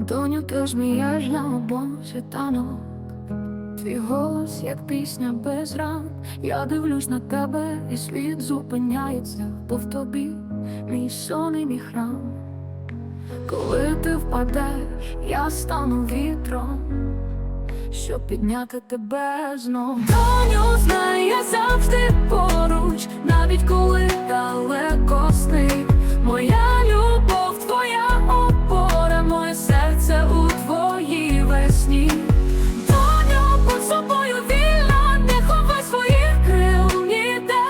Доню, ти мій на обом світанок Твій голос, як пісня без ран Я дивлюсь на тебе, і світ зупиняється, бо в тобі мій сон і мій храм. Коли ти впадеш, я стану вітром, щоб підняти тебе знов. Доню, знай, весні. Доню, собою вільна, не ховай своїх крил ніде.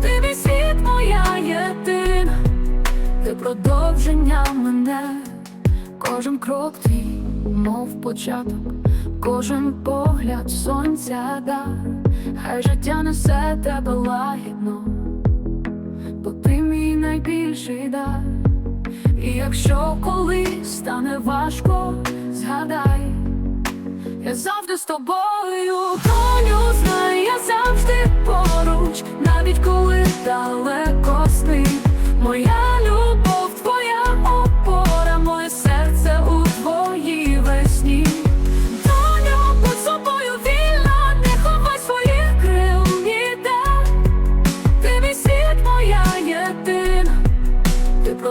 Ти світ, моя єдина, ти продовження мене, кожен крок твій, мов початок, кожен погляд сонця дар, хай життя несе тебе лагідно, бо ти мій найбільший дар. І якщо колись стане важко, згадай, я завжди з тобою, доню, знай, я завжди поруч, навіть коли далеко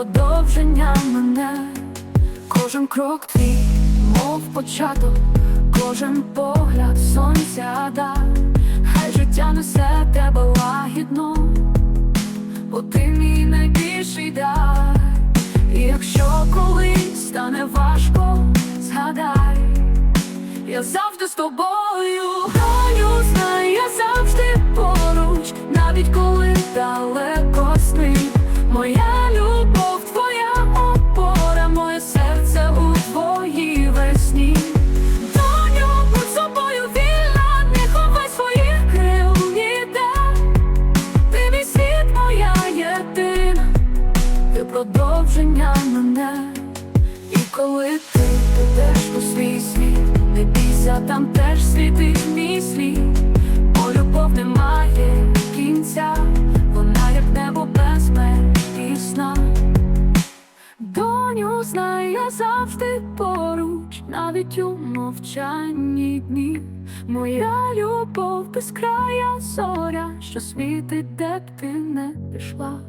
продовження мене. Кожен крок твій, мов початок, кожен погляд сонця дар, хай життя несе тебе лагідно, бо ти мій найбільший дар. І якщо колись стане важко, згадай, я завжди з тобою, Доню, знай, я завжди поруч, навіть коли далеко продовження мене. І коли ти підеш у свій світ, не бійся, там теж світить мій світ, бо любов не має кінця, вона як небо без меж. Доню, знай, я завжди поруч, навіть у мовчанні дні. Моя любов безкрая зоря, що світить, де б ти не пішла.